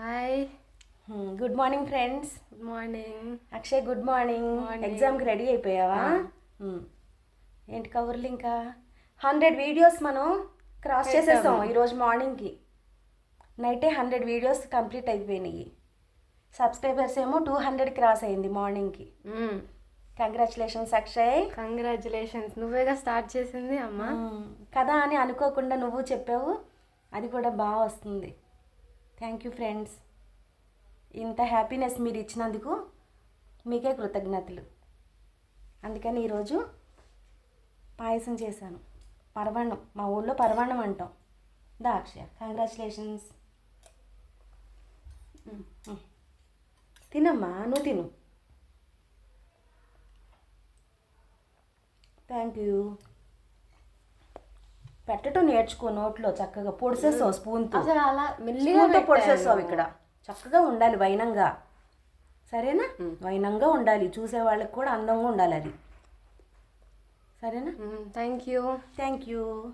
Hi good morning friends good morning Akshay good morning. ఎగ్జామ్కి ready అయిపోయావా? Hmm. ఏంటి కవర్లు ఇంకా? హండ్రెడ్ వీడియోస్ మనం క్రాస్ చేసేసాం ఈరోజు మార్నింగ్కి నైటే హండ్రెడ్ వీడియోస్ కంప్లీట్ అయిపోయినాయి. సబ్స్క్రైబర్స్ ఏమో టూ హండ్రెడ్ క్రాస్ అయింది మార్నింగ్కి కంగ్రాచులేషన్స్ అక్షయ్ కంగ్రాచులేషన్స్ నువ్వేగా స్టార్ట్ చేసింది అమ్మా? Hmm. కదా అని అనుకోకుండా నువ్వు చెప్పావు. అది కూడా బాగా వస్తుంది. థ్యాంక్ యూ ఫ్రెండ్స్ ఇంత హ్యాపీనెస్ మీరు ఇచ్చినందుకు మీకే కృతజ్ఞతలు. అందుకని ఈరోజు పాయసం చేశాను. పర్వణం మా ఊళ్ళో పర్వణం అంటాం. దాక్ష కంగ్రాచులేషన్స్ తినమ్మా నువ్వు తిను. థ్యాంక్ యూ పెట్టడం నేర్చుకో నోట్లో చక్కగా పొడిసేస్తావు స్పూన్తో. అలా మెల్లిగా. పొడిసేస్తావు ఇక్కడ. చక్కగా ఉండాలి వైనంగా. సరేనా? వైనంగా ఉండాలి. చూసే వాళ్ళకి కూడా అందంగా ఉండాలి అది. సరేనా? Thank you. Thank you.